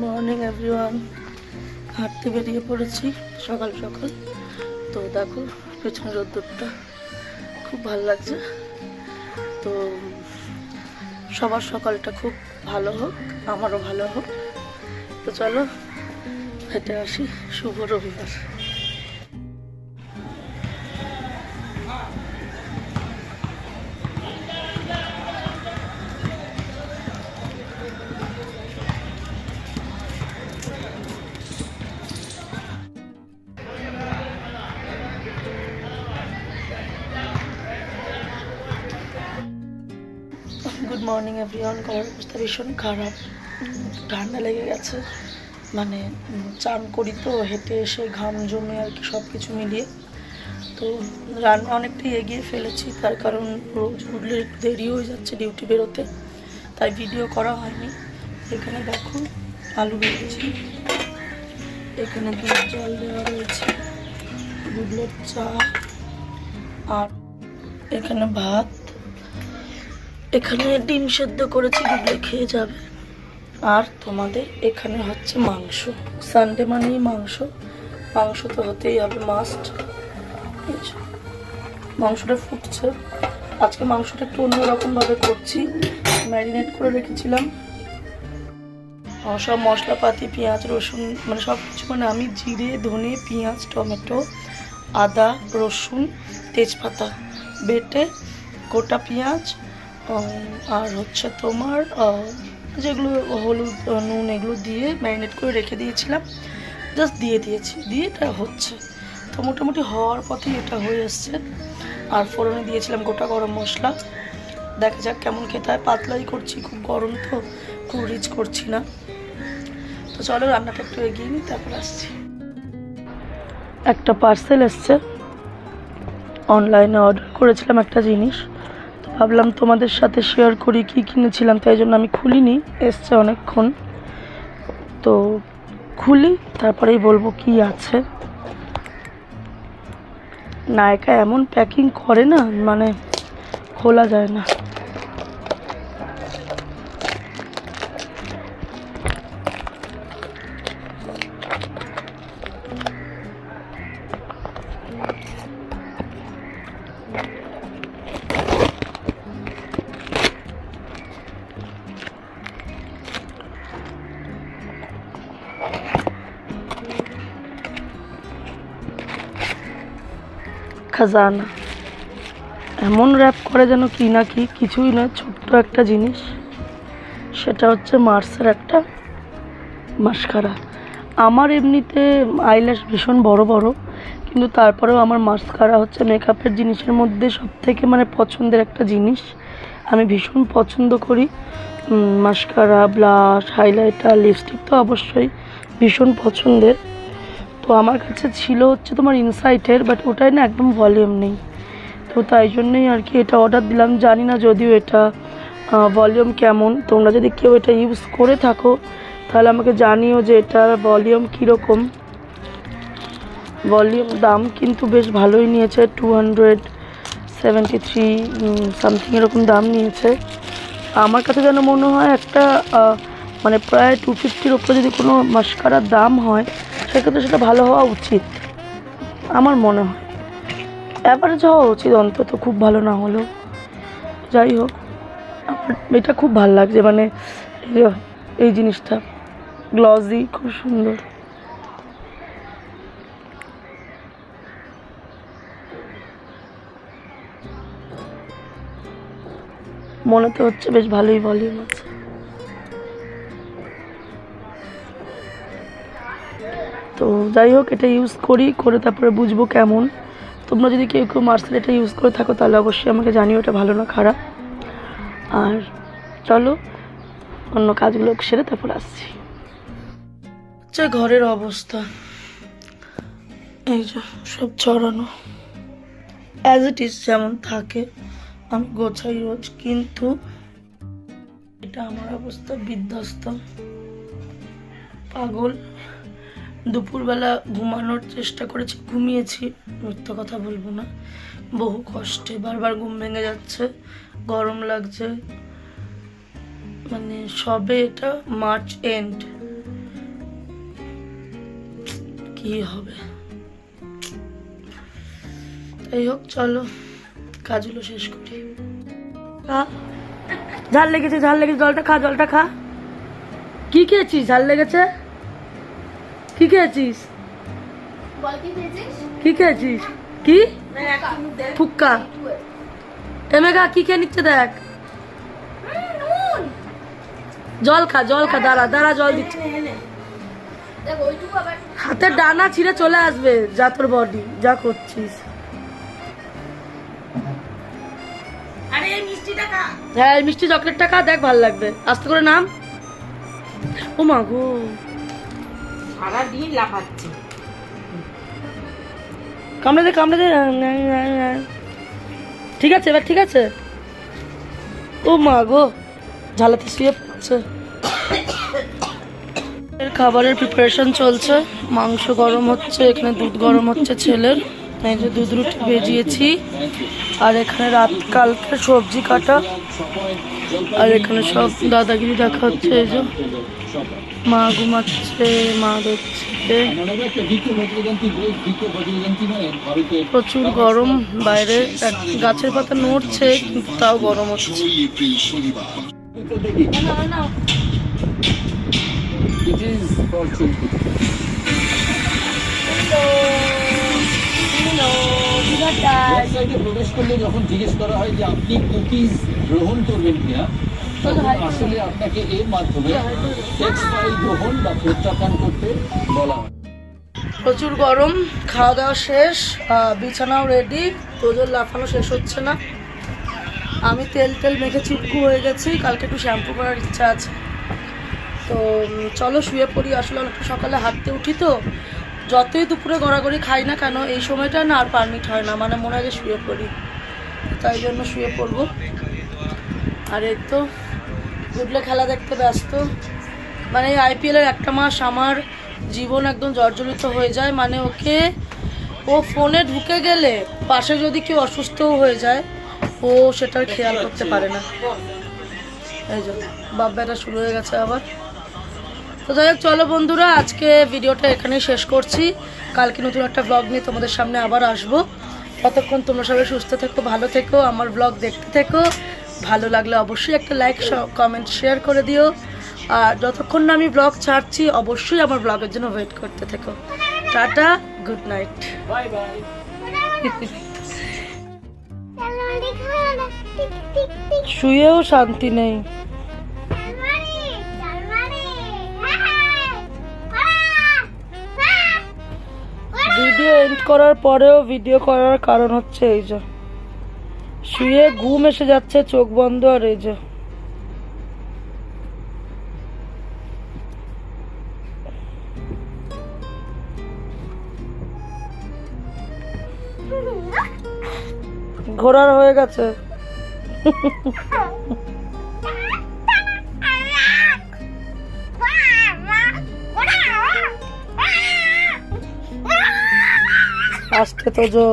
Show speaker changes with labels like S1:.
S1: Morning everyone হাঁটতে বেরিয়ে পড়েছি সকাল সকাল। তো দেখো পেছনে রোদ্দুরটা খুব ভালো লাগছে। তো সবার সকালটা খুব ভালো হোক, আমারও ভালো হোক। তো চলো হেঁটে আসি। শুভ রবিবার। গুড মর্নিং এভরিওয়ান ঘরের অবস্থা ভীষণ খারাপ। ঠান্ডা লেগে গেছে। মানে চান করি তো, হেঁটে এসে ঘাম জমে আর কি সব কিছু মিলিয়ে। তো রান্না অনেকটাই এগিয়ে ফেলেছি। তার কারণ রোজ উঠলে একটু দেরি হয়ে যাচ্ছে ডিউটি বেরোতে। তাই ভিডিও করা হয়নি। এখানে দেখো, আলু ভেজেছি। এখানে দুধ জল দেওয়া রয়েছে। দুধের চা। আর এখানে ভাত। এখানে ডিম সেদ্ধ করেছি দুধে খেয়ে যাবে। আর তোমাদের এখানে হচ্ছে মাংস। সানডে মানেই মাংস। মাংস তো হতেই হবে মাস্ট মাংসটা ফুটছে। আজকে মাংসটা একটু অন্যরকমভাবে করছি। ম্যারিনেট করে রেখেছিলাম। সব মশলাপাতি, পেঁয়াজ, রসুন মানে সব কিছু মানে আমি জিরে, ধনে, পেঁয়াজ, টমেটো, আদা, রসুন, তেজপাতা বেটে গোটা পেঁয়াজ আর হচ্ছে তোমার যেগুলো হলুদ নুন এগুলো দিয়ে ম্যারিনেট করে রেখে দিয়েছিলাম। জাস্ট দিয়ে দিয়েছি, দিয়ে এটা হচ্ছে। তো মোটামুটি হওয়ার পথেই এটা হয়ে এসছে আর ফোড়নে দিয়েছিলাম গোটা গরম মশলা। দেখা যাক কেমন খেতে হয়। পাতলাই করছি, খুব গরম তো, খুব রিচ করছি না। তো চলো রান্নাটা একটু এগিয়ে নিই, তারপর আসছি। একটা পার্সেল এসছে। অনলাইনে অর্ডার করেছিলাম একটা জিনিস। ভাবলাম তোমাদের সাথে শেয়ার করি কি কিনেছিলাম, তাই জন্য আমি খুলিনি, এসছে অনেকক্ষণ। তো খুলি, তারপরেই বলব কি আছে। নায়িকা এমন প্যাকিং করে না মানে খোলা যায় না। খাজানা। এমন র্যাপ করে যেন কি না কি, কিছুই না ছোট্ট একটা জিনিস। সেটা হচ্ছে মার্সের একটা মাস্কারা। আমার এমনিতে আইল্যাশ ভীষণ বড় বড়, কিন্তু তারপরেও আমার মাস্কারা হচ্ছে মেকআপের জিনিসের মধ্যে সব থেকে মানে পছন্দের একটা জিনিস। আমি ভীষণ পছন্দ করি। মাস্কারা ব্লাশ হাইলাইটার লিপস্টিক তো অবশ্যই ভীষণ পছন্দের। তো আমার কাছে ছিল হচ্ছে তোমার ইনসাইটের বাট ওটাই না একদম ভলিউম নেই। তো তাই জন্যই আর কি এটা অর্ডার দিলাম। জানি না যদিও এটা ভলিউম কেমন। তোমরা যদি কেউ এটা ইউজ করে থাকো, তাহলে আমাকে জানিও যে এটার ভলিউম কীরকম। ভলিউম দাম কিন্তু বেশ ভালোই নিয়েছে টু হান্ড্রেড থ্রি সামথিং এরকম দাম নিয়েছে। আমার কাছে যেন মনে হয় একটা মানে প্রায় টু ফিফটির ওপরে যদি কোনো মাস্কারার দাম হয় সেক্ষেত্রে সেটা ভালো হওয়া উচিত, আমার মনে হয়। অ্যাভারেজ হওয়া উচিত অন্তত, খুব ভালো না হলেও। যাই হোক, আমার এটা খুব ভালো লাগছে মানে এই জিনিসটা গ্লসি খুব সুন্দর। মনে তো হচ্ছে বেশ ভালোই ভলিউম আছে। যাই হোক, এটা ইউজ করি, করে তারপরে বুঝব কেমন। তোমরা যদি কেউ কেউ মার্সেল এটা ইউজ করে থাকো, তাহলে অবশ্যই আমাকে জানিও, এটা ভালো না খারাপ। আর চলো, অন্য কাজগুলো সেরে তারপর আসছি। হচ্ছে ঘরের অবস্থা। এই যে, সব ছড়ানো। অ্যাজ ইট ইজ যেমন থাকে, আমি গোছাই রোজ, কিন্তু এটা আমার অবস্থা বিধ্বস্ত। পাগল। দুপুরবেলা ঘুমানোর চেষ্টা করেছি ঘুমিয়েছি মিথ্যা কথা বলব না। বহু কষ্টে বারবার ঘুম ভেঙে যাচ্ছে গরম লাগছে। মানে সবে এটা মার্চ এন্ড কি হবে? এই হোক চলো কাজগুলো শেষ করি। খা। ঝাল লেগেছে ঝাল লেগেছে জলটা খা জলটা খা। কি খেয়েছিস? ঝাল লেগেছে? কি খেয়েছিস? কি খেয়েছিস? কি? ফুক্কা। এমেগা কি খেয়ে নিচ্ছে দেখ। জল খা জল খা দাঁড়া দাঁড়া জল দিচ্ছে। হাতের ডানা ছিঁড়ে চলে আসবে যা তোর বডি যা করছিস। হ্যাঁ মিষ্টি চকলেটটা খা দেখ ভালো লাগবে। আস্তে করে নাম। ও মা গো।
S2: সারাদিন লাফাচ্ছে।
S1: কামড়ে দে কামড়ে দে ঠিক আছে, এবার ঠিক আছে। ও মা গো ঝালাতে শুয়ে পড়ছে। এর খাবারের প্রিপারেশন চলছে। মাংস গরম হচ্ছে, এখানে দুধ গরম হচ্ছে ছেলের। এই যে দুধ রুটি ভেজিয়েছি। আর এখানে রাত কালকে সবজি কাটা। আর এখানে সব দাদাগিরি দেখা হচ্ছে এই যে। মা ঘুমাচ্ছে মা দেখছে। প্রচুর গরম বাইরে এক- গাছের পাতা নড়ছে কিন্তু তাও গরম হচ্ছে।
S3: ওয়েবসাইটে প্রবেশ করলে যখন জিজ্ঞেস করা হয় যে আপনি কুকিজ গ্রহণ করবেন কিনা আসলে আপনাকে এর মাধ্যমে টেক্সট ফাইল গ্রহণ বা প্রত্যাখ্যান করতে বলা হয়।
S1: প্রচুর গরম খাওয়া দাওয়া শেষ বিছানাও রেডি তোদের লাফানো শেষ হচ্ছে না। আমি তেল তেল মেখে চিপকু হয়ে গেছি কালকে একটু শ্যাম্পু করার ইচ্ছা আছে। তো চলো শুয়ে পড়ি আসলে অনেকটা সকালে হাঁটতে উঠি তো। যতই দুপুরে গড়াগড়ি খাই না কেন, এই সময়টা না আর পারমিট হয় না। মানে মনে হয় যে শুয়ে পড়ি। তাই জন্য শুয়ে পড়ব। আর এই তো, গুডলে খেলা দেখতে ব্যস্ত। মানে আইপিএলের একটা মাস আমার জীবন একদম জর্জরিত হয়ে যায়। মানে ওকে, ও ফোনে ঢুকে গেলে পাশে যদি কেউ অসুস্থও হয়ে যায়, ও সেটার খেয়াল করতে পারে না। এই যে বাব্বাটা শুরু হয়ে গেছে আবার। তো যাই হোক চলো বন্ধুরা আজকে ভিডিওটা এখানেই শেষ করছি। কালকে নতুন একটা ব্লগ নিয়ে তোমাদের সামনে আবার আসব। ততক্ষণ তোমরা সবাই সুস্থ থেকো ভালো থেকো আমার ব্লগ দেখতে থেকো। ভালো লাগলে অবশ্যই একটা লাইক কমেন্ট শেয়ার করে দিও। আর যতক্ষণ না আমি ব্লগ ছাড়ছি অবশ্যই আমার ব্লগের জন্য ওয়েট করতে থেকো। Tata good night
S3: bye bye
S1: শুয়েও শান্তি নেই। ভিডিও এন্ড করার পরেও ভিডিও করার কারণ হচ্ছে এই যে। শুয়ে ঘুম এসে যাচ্ছে, চোখ বন্ধ, আর এই যে। ঘোরার হয়ে গেছে। আসতে তো